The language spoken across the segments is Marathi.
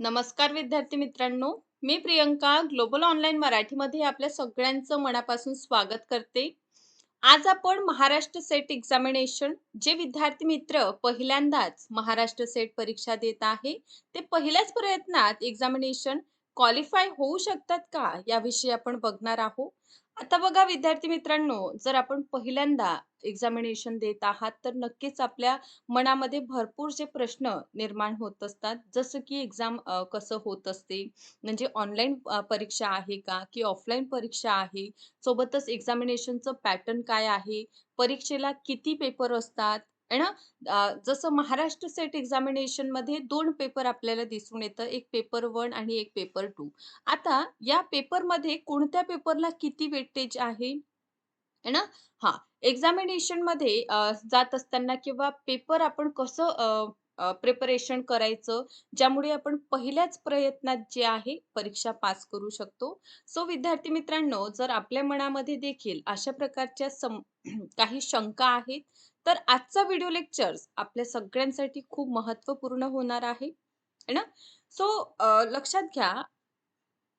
नमस्कार विद्यार्थी मित्रांनो मी प्रियंका ग्लोबल ऑनलाईन मराठीमध्ये आपल्या सगळ्यांचं मनापासून स्वागत करते. आज आपण महाराष्ट्र सेट एक्झामिनेशन जे विद्यार्थी मित्र पहिल्यांदाच महाराष्ट्र सेट परीक्षा देत आहे ते पहिल्याच प्रयत्नात एक्झामिनेशन क्वालिफाय होऊ शकतात का याविषयी आपण बघणार आहोत. आता बघा विद्यार्थी मित्रांनो जर आपण पहिल्यांदा एक्झामिनेशन देत आहात तर नक्कीच आपल्या मनामध्ये भरपूर जे प्रश्न निर्माण होत असतात. जसं की एक्झाम कसं होत असते? म्हणजे ऑनलाईन परीक्षा आहे का? की ऑफलाईन परीक्षा आहे? सोबतच एक्झामिनेशनचं पॅटर्न काय आहे? परीक्षेला किती पेपर असतात? आहे ना जसं महाराष्ट्र सेट एक्झामिनेशनमध्ये दोन पेपर आपल्याला दिसून येतं एक पेपर वन आणि एक पेपर टू. आता या पेपरमध्ये कोणत्या पेपरला किती वेटेज आहे? ना हा एक्झामिनेशनमध्ये जात असताना किंवा पेपर आपण कसं प्रिपरेशन करायचं ज्यामुळे आपण पहिल्याच प्रयत्नात जे आहे परीक्षा पास करू शकतो. सो विद्यार्थी मित्रांनो जर आपल्या मनामध्ये देखील अशा प्रकारच्या सम काही शंका आहेत तर आजचा व्हिडिओ लेक्चर्स आपल्या सगळ्यांसाठी खूप महत्त्वपूर्ण होणार आहे ना? सो लक्षात घ्या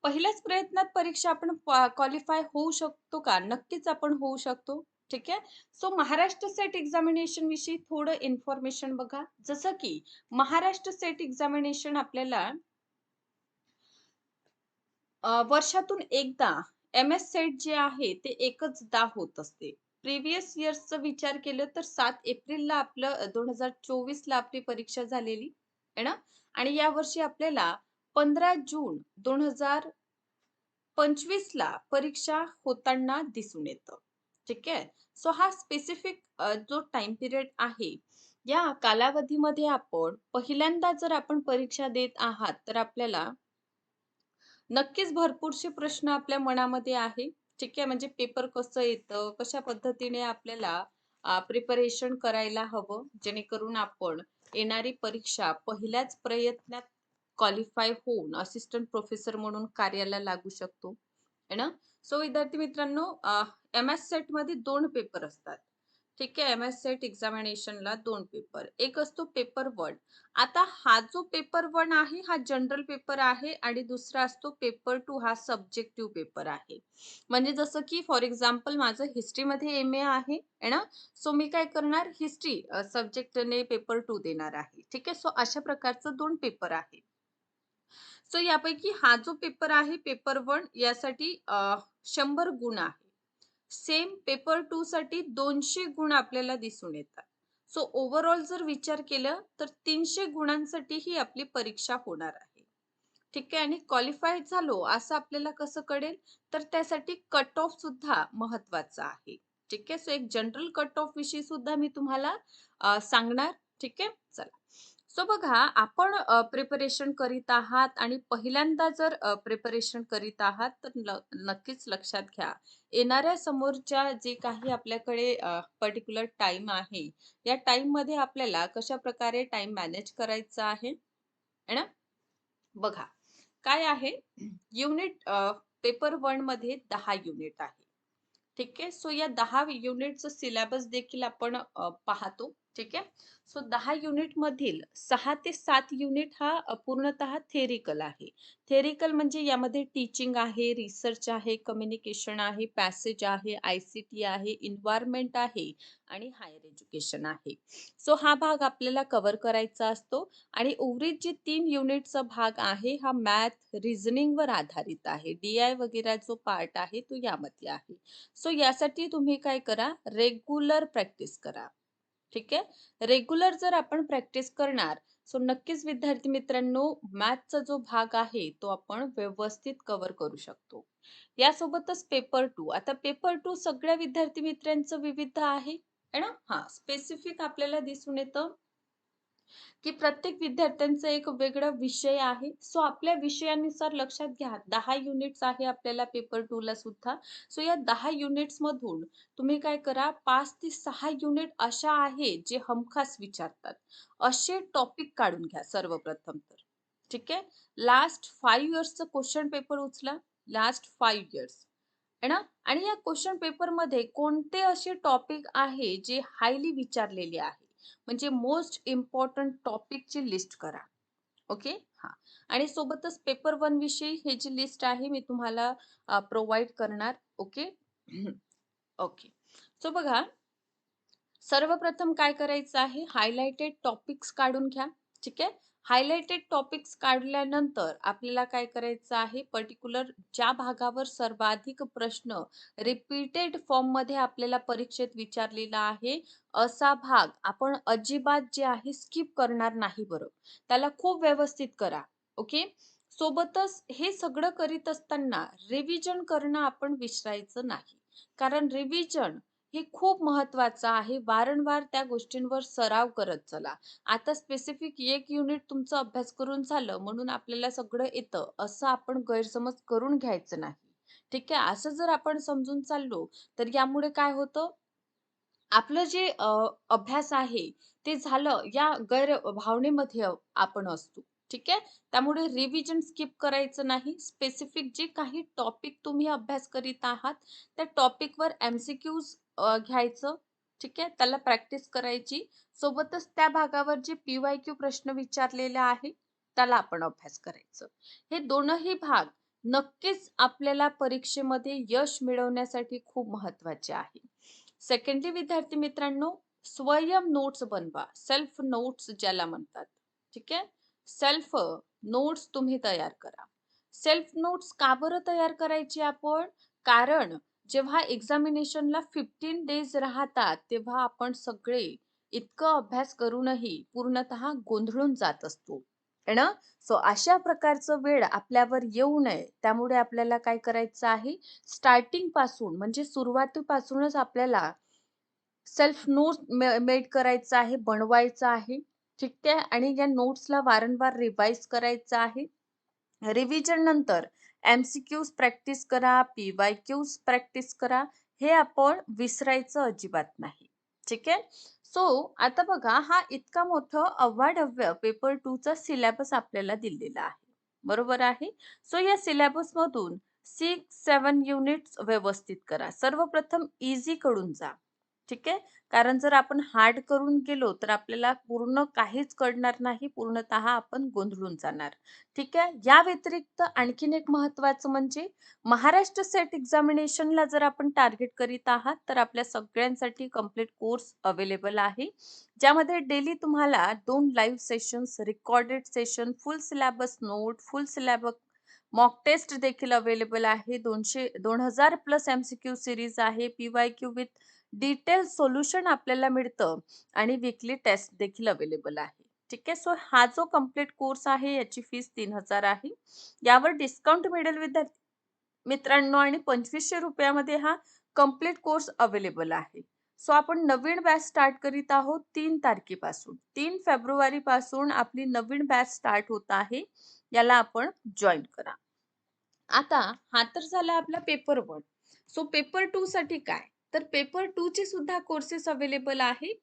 पहिल्याच प्रयत्नात परीक्षा आपण क्वालिफाय होऊ शकतो का? नक्कीच आपण होऊ शकतो ठीक आहे? सो महाराष्ट्र सेट एक्झामिनेशन विषयी थोडं इन्फॉर्मेशन बघा. जसं की महाराष्ट्र सेट एक्झामिनेशन आपल्याला वर्षातून एकदा एम एस सेट जे आहे ते एकचदा होत असते. प्रिव्हियस इयर्सचा विचार केलं तर सात एप्रिलला आपलं दोन हजार चोवीसला आपली परीक्षा झालेली आहे ना? आणि या वर्षी आपल्याला पंधरा जून दोन हजार पंचवीस ला परीक्षा होताना दिसून येतं. ठीक आहे? सो हा स्पेसिफिक जो टाइम पिरियड आहे या कालावधीमध्ये आपण पहिल्यांदा जर आपण परीक्षा देत आहात तर आपल्याला नक्कीच भरपूरसे प्रश्न आपल्या मनामध्ये आहे. ठीक आहे? म्हणजे पेपर कसं येतं? कशा पद्धतीने आपल्याला प्रिपरेशन करायला हवं? जेणेकरून आपण येणारी परीक्षा पहिल्याच प्रयत्नात क्वालिफाय होऊन असिस्टंट प्रोफेसर म्हणून कार्याला लागू शकतो. है ना? सो विद्यार्थी मित्रांनो एम एस सेटमध्ये दोन पेपर असतात. ठीक आहे एम एस सेट एक्झामिनेशनला दोन पेपर एक असतो पेपर वन आता हा जो पेपर वन आहे हा जनरल पेपर आहे आणि दुसरा असतो पेपर टू हा सब्जेक्टिव्ह पेपर आहे. म्हणजे जसं की फॉर एक्झाम्पल माझं हिस्ट्रीमध्ये एम ए आहे ना? सो मी काय करणार? हिस्ट्री सब्जेक्टने पेपर टू देणार आहे. ठीक आहे? सो अशा प्रकारचं दोन पेपर आहे. सो यापैकी हा जो पेपर आहे पेपर वन यासाठी शंभर गुण आहे. सेम पेपर टू साठी दोनशे गुण आपल्याला दिसून येतात. सो ओव्हरऑल जर विचार केलं तर तीनशे गुणांसाठी ही आपली परीक्षा होणार आहे. ठीक आहे? आणि क्वालिफाईड झालो असं आपल्याला कसं कळेल? तर त्यासाठी कट ऑफ सुद्धा महत्त्वाचा आहे. ठीक आहे? सो एक जनरल कट ऑफ विषयी सुद्धा मी तुम्हाला सांगणार. ठीक आहे? चला. सो बघा आपण प्रिपरेशन करीत आहात आणि पहिल्यांदा जर प्रिपरेशन करीत आहात तर नक्कीच लक्षात घ्या. येणाऱ्या समोरच्या जे काही आपल्याकडे पर्टिक्युलर टाइम आहे या टाइममध्ये आपल्याला कशा प्रकारे टाइम मॅनेज करायचा आहे? ना? बघा काय आहे? युनिट पेपर वनमध्ये दहा युनिट आहे. ठीक आहे? सो या दहा युनिटचं सिलेबस देखील आपण पाहतो. ठीक आहे? सो दहा युनिट मधील सहा ते सात युनिट हा पूर्णतः थेरिकल आहे. थेरिकल म्हणजे यामध्ये टीचिंग आहे रिसर्च आहे कम्युनिकेशन आहे पॅसेज आहे आय सी टी आहे इन्व्हायरमेंट आहे आणि हायर एज्युकेशन आहे. सो हा भाग आपल्याला कव्हर करायचा असतो आणि उर्वरित जे तीन युनिटचा भाग आहे हा मॅथ रिझनिंगवर आधारित आहे. डी आय वगैरे जो पार्ट आहे तो यामध्ये आहे. सो यासाठी तुम्ही काय करा रेग्युलर प्रॅक्टिस करा. ठीक आहे? रेग्युलर जर आपण प्रॅक्टिस करणार सो नक्कीच विद्यार्थी मित्रांनो मॅथचा जो भाग आहे तो आपण व्यवस्थित कव्हर करू शकतो. यासोबतच पेपर टू आता पेपर टू सगळ्या विद्यार्थी मित्रांचं विविध आहे ना? हा स्पेसिफिक आपल्याला दिसून येतं. की प्रत्येक विद्यार्थ्यांचा एक वेगळा विषय आहे. सो आपल्या विषयानुसार लक्षात घ्या. दहा युनिट्स आहे आपल्याला पेपर टू ला सुद्धा. सो या दहा युनिट्स मधून तुम्ही काय करा पाच ते सहा युनिट अशा आहेत जे हमखास विचारतात. असे टॉपिक काढून घ्या सर्वप्रथम तर. ठीक आहे? लास्ट फाईव्ह इयर्सचं क्वेश्चन पेपर उचला. लास्ट फाईव्ह इयर्स ना? आणि या क्वेश्चन पेपरमध्ये कोणते असे टॉपिक आहे जे हायली विचारलेले आहे म्हणजे मोस्ट इम्पॉर्टंट टॉपिकची लिस्ट करा. ओके हां. आणि सोबतच पेपर वन विषयी हे जी लिस्ट आहे मी तुम्हाला प्रोव्हाइड करणार. ओके ओके सो बघा. सर्वप्रथम काय करायचं आहे? हायलाइटेड टॉपिक्स काढून घ्या. ठीक आहे? हायलाइटेड टॉपिक्स काढल्यानंतर आपल्याला काय करायचं आहे? पर्टिक्युलर ज्या भागावर सर्वाधिक प्रश्न रिपीटेड फॉर्ममध्ये आपल्याला परीक्षेत विचारलेला आहे असा भाग आपण अजिबात जे आहे स्किप करणार नाही बरं. त्याला खूप व्यवस्थित करा ओके सोबतच हे सगळं करीत असताना रिव्हिजन करणं आपण विसरायचं नाही. कारण रिव्हिजन हे खूप महत्वाचं आहे. वारंवार त्या गोष्टींवर सराव करत चला. आता स्पेसिफिक एक युनिट तुमचा अभ्यास करून झालं म्हणून आपल्याला सगळं येतं असं आपण गैरसमज करून घ्यायचं नाही. ठीक आहे? असं जर आपण समजून चाललो तर यामुळे काय होतं? आपलं जे अभ्यास आहे ते झालं या गैर भावनेमध्ये आपण असतो. ठीक आहे? त्यामुळे रिव्हिजन स्किप करायचं नाही. स्पेसिफिक जे काही टॉपिक तुम्ही अभ्यास करीत आहात त्या टॉपिकवर एमसीक्यूज घ्यायचं. ठीक आहे? त्याला प्रॅक्टिस करायची. सोबतच त्या भागावर जे पीवाय क्यू प्रश्न विचारलेले आहे त्याला आपण अभ्यास करायचं. हे दोनही भाग नक्कीच आपल्याला परीक्षेमध्ये यश मिळवण्यासाठी खूप महत्त्वाचे आहे. सेकंडली विद्यार्थी मित्रांनो स्वयं नोट्स बनवा. सेल्फ नोट्स ज्याला म्हणतात. ठीक आहे? सेल्फ नोट्स तुम्ही तयार करा. सेल्फ नोट्स का बरं तयार करायची आपण? कारण जेव्हा एक्झामिनेशनला फिफ्टीन डेज राहतात तेव्हा आपण सगळे इतकं अभ्यास करूनही पूर्णतः गोंधळून जात असतो. ना? सो अशा प्रकारचं वेळ आपल्यावर येऊ नये. त्यामुळे आपल्याला काय करायचं आहे? स्टार्टिंगपासून म्हणजे सुरुवातीपासूनच आपल्याला सेल्फ नोट मेड करायचं आहे बनवायचं आहे. ठीक आहे. आणि या नोट्सला वारंवार रिवाइज करायचं आहे. रिव्हिजन नंतर एम सी क्यूज प्रॅक्टिस करा पी वाय क्यूज प्रॅक्टिस करा हे आपण विसरायचं अजिबात नाही. ठीक आहे? सो आता बघा हा इतका मोठं अव्वाढव्य पेपर टूचा सिलॅबस सिलेबस आपल्याला दिलेला आहे. बरोबर आहे? सो या सिलेबस मधून सिक्स सेवन युनिट्स व्यवस्थित करा. सर्वप्रथम इझी कडून जा. ठीक आहे? कारण जर आपण हार्ड करून गेलो तर आपल्याला पूर्ण काहीच कळणार नाही. पूर्णतः आपण गोंधळून जाणार. ठीक आहे? या व्यतिरिक्त आणखीन एक महत्वाचं म्हणजे महाराष्ट्र सेट एक्झामिनेशनला जर आपण टार्गेट करीत आहात तर आपल्या सगळ्यांसाठी कंप्लीट कोर्स अवेलेबल आहे. ज्यामध्ये डेली तुम्हाला दोन live sessions recorded session full syllabus note full syllabus mock test देखील अवेलेबल आहे. दोनशे दोन हजार प्लस एमसीक्यू सिरीज आहे P Y Q with detail solution आपल्याला मिळतं आणि वीकली टेस्ट देखील अवेलेबल आहे. ठीक आहे? सो हा जो कंप्लीट कोर्स आहे याची फीस तीन हजार आहे. यावर डिस्काउंट मिळेल विद्यार्थी मित्रांनो आणि पंचवीसशे रुपयामध्ये हा कंप्लीट कोर्स अवेलेबल आहे. सो आपण नवीन बॅच स्टार्ट करीत आहोत तीन तारखेपासून. तीन फेब्रुवारी पासून आपली नवीन बॅच स्टार्ट होत आहे. याला आपण जॉईन करा. आता हा तर झाला आपला paper one. So paper two साठी काय? तर पेपर टूचे सुद्धा कोर्सेस अवेलेबल आहे.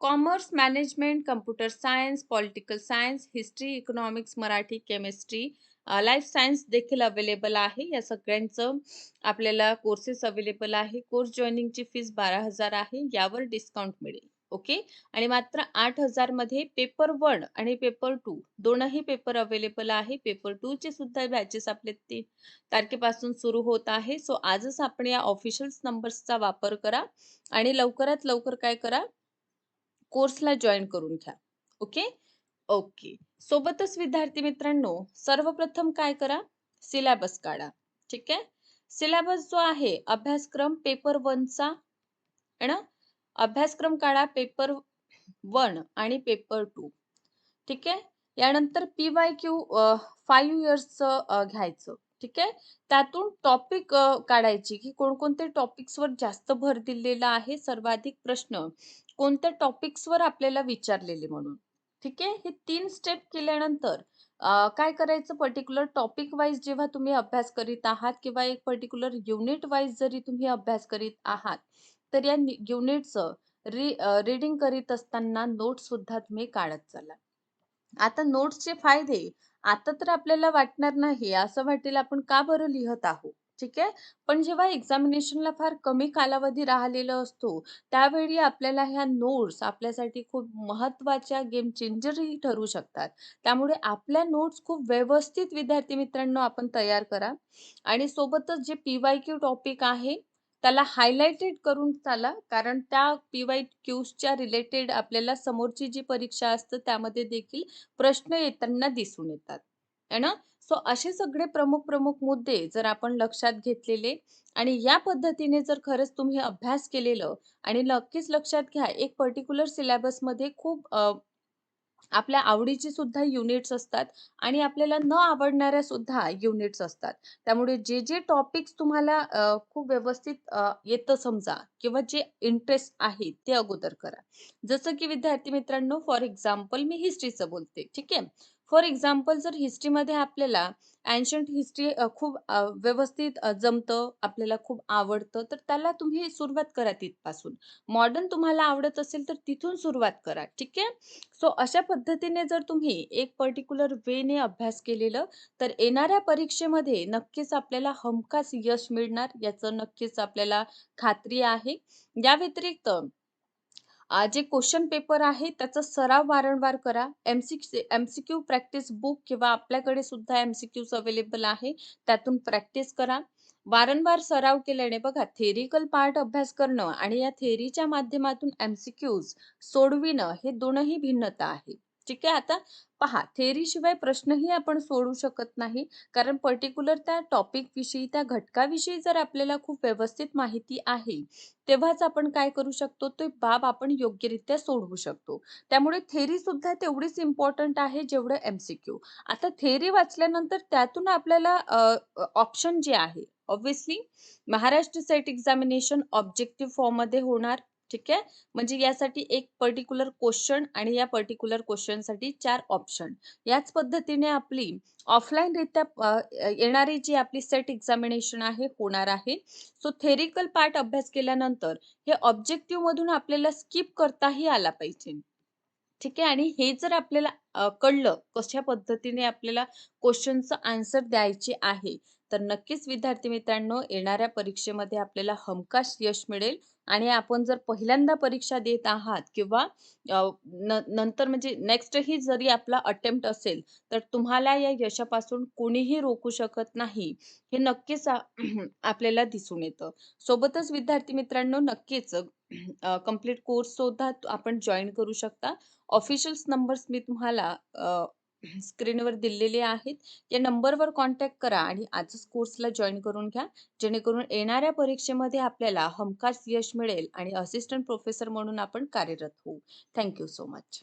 Commerce management computer science political science history economics Marathi chemistry life science देखील अवेलेबल आहे. या सगळ्यांचं आपल्याला कोर्सेस अवेलेबल आहे. कोर्स जॉईनिंगची फीस बारा हजार आहे. यावर डिस्काउंट मिळेल. ओके? आणि मात्र आठ हजारमध्ये पेपर वन आणि पेपर टू दोनही पेपर अवेलेबल आहे. पेपर टू चे सुद्धा बॅचेस आपले तीन तारखेपासून सुरू होत आहे. सो आजच आपण या ऑफिशियल नंबर्सचा वापर करा आणि लवकरात लवकर काय करा? कोर्सला जॉईन करून घ्या. ओके? ओके. सोबतच विद्यार्थी मित्रांनो सर्वप्रथम काय करा? सिलेबस काढा. ठीक आहे? सिलेबस जो आहे अभ्यासक्रम पेपर वनचा ना? अभ्यासक्रम काढा पेपर वन आणि पेपर टू ठीक आहे? यानंतर पी वाय क्यू फाईव्ह इयर्सचं घ्यायचं. ठीक आहे? त्यातून टॉपिक काढायची की कोणकोणते टॉपिक्सवर जास्त भर दिलेला आहे सर्वाधिक प्रश्न कोणत्या टॉपिक्सवर आपल्याला विचारलेले म्हणून. ठीक आहे? हे तीन स्टेप केल्यानंतर काय करायचं? पर्टिक्युलर टॉपिक वाईज जेव्हा तुम्ही अभ्यास करीत आहात किंवा एक पर्टिक्युलर युनिट वाईज जरी तुम्ही अभ्यास करीत आहात तर या युनिटचं री रीडिंग करीत असताना नोट्स सुद्धा तुम्ही काढत चाला आता नोट्सचे फायदे आता तर आपल्याला वाटणार नाही असं वाटेल आपण का बरं लिहत आहोत ठीक आहे. पण जेव्हा एक्झामिनेशनला फार कमी कालावधी राहिलेला असतो, त्यावेळी आपल्याला ह्या नोट्स आपल्यासाठी खूप महत्त्वाच्या गेम चेंजरही ठरू शकतात. त्यामुळे आपल्या नोट्स खूप व्यवस्थित विद्यार्थी मित्रांनो आपण तयार करा आणि सोबतच जे पी-वाय-क्यू टॉपिक आहे, त्याला हायलायटेड करून चाला. कारण त्या पी-वाय-क्यूजच्या रिलेटेड आपल्याला समोरची जी परीक्षा असते त्यामध्ये देखील प्रश्न येताना दिसून येतात. है ना? सो असे सगळे प्रमुख-प्रमुख मुद्दे जर आपण लक्षात घेतलेले आणि या पद्धतीने जर खरंच तुम्ही अभ्यास केलेलं आणि नक्कीच लक्षात घ्या, एक पर्टिक्युलर सिलेबसमध्ये खूप आपल्या आवडीची सुद्धा युनिट्स असतात आणि आपल्याला न आवडणाऱ्या सुद्धा युनिट्स असतात. त्यामुळे जे, जे टॉपिक्स तुम्हाला खूप व्यवस्थित येतं समजा किंवा जे इंटरेस्ट आहे ते अगोदर करा. जसं की विद्यार्थी मित्रांनो फॉर एक्झाम्पल मी हिस्ट्रीचं बोलते. ठीक आहे. फॉर एक्झाम्पल जर हिस्ट्रीमध्ये आपल्याला अँशंट हिस्ट्री खूप व्यवस्थित जमतं, आपल्याला खूप आवडतं, तर त्याला तुम्ही सुरुवात करा तिथपासून. मॉडर्न तुम्हाला आवडत असेल तर तिथून सुरुवात करा. ठीक आहे. सो अशा पद्धतीने जर तुम्ही एक पर्टिक्युलर वेने अभ्यास केलेलं, तर येणाऱ्या परीक्षेमध्ये नक्कीच आपल्याला हमखास यश मिळणार याचं नक्कीच आपल्याला खात्री आहे. या व्यतिरिक्त जे क्वेश्चन पेपर आहे त्याचा सराव वारंवार करा. एमसी एम-सी-क्यू प्रॅक्टिस बुक किंवा आपल्याकडे सुद्धा एम-सी-क्यूज अवेलेबल आहे. त्यातून प्रॅक्टिस करा. वारंवार सराव केल्याने बघा थेरिकल पार्ट अभ्यास करणं आणि या थेरीच्या माध्यमातून एम-सी-क्यूज सोडविणं हे दोनही भिन्नता आहे. ठीक आहे. आता पहा थेअरीशिवाय प्रश्नही आपण सोडू शकत नाही. कारण पर्टिक्युलर त्या टॉपिकविषयी, त्या घटकाविषयी जर आपल्याला खूप व्यवस्थित माहिती आहे, तेव्हाच आपण काय करू शकतो, ते बाब आपण योग्यरित्या सोडवू शकतो. त्यामुळे थेअरी सुद्धा तेवढीच इम्पॉर्टंट आहे जेवढं एम-सी-क्यू. आता थेअरी वाचल्यानंतर त्यातून आपल्याला ऑप्शन जे आहे obviously Maharashtra set examination objective फॉर्ममध्ये होणार. ठीक आहे. म्हणजे यासाठी एक पर्टिक्युलर क्वेश्चन आणि या पर्टिक्युलर क्वेश्चनसाठी चार ऑप्शन. याच पद्धतीने आपली ऑफलाईनरित्या येणारी जी आपली सेट एक्झामिनेशन आहे, होणार आहे. सो थेरिकल पार्ट अभ्यास केल्यानंतर हे ऑब्जेक्टिव्हमधून आपल्याला स्किप करताही आला पाहिजे. ठीक आहे. आणि हे जर आपल्याला कळलं कशा पद्धतीने आपल्याला क्वेश्चनचं आन्सर द्यायचे आहे, तर नक्कीच विद्यार्थी मित्रांनो येणाऱ्या परीक्षेमध्ये आपल्याला हमखास यश मिळेल आणि आपण जर पहिल्यांदा परीक्षा देत आहात किंवा न नंतर म्हणजे नेक्स्टही जरी आपला अटेम्प्ट असेल, तर तुम्हाला या यशापासून कोणीही रोखू शकत नाही. हे नक्कीच आपल्याला दिसून येतं. सोबतच विद्यार्थी मित्रांनो नक्कीच कंप्लीट कंप्लीट कोर्स सुद्धा आपण जॉईन करू शकता. ऑफिशियल्स नंबर्स मी तुम्हाला स्क्रीनवर दिलेले आहेत. या नंबरवर कॉन्टॅक्ट करा आणि आजच कोर्सला जॉईन करून घ्या. जेणेकरून येणाऱ्या परीक्षेमध्ये आपल्याला हमखास यश मिळेल आणि असिस्टंट प्रोफेसर म्हणून आपण कार्यरत होऊ. Thank you so much.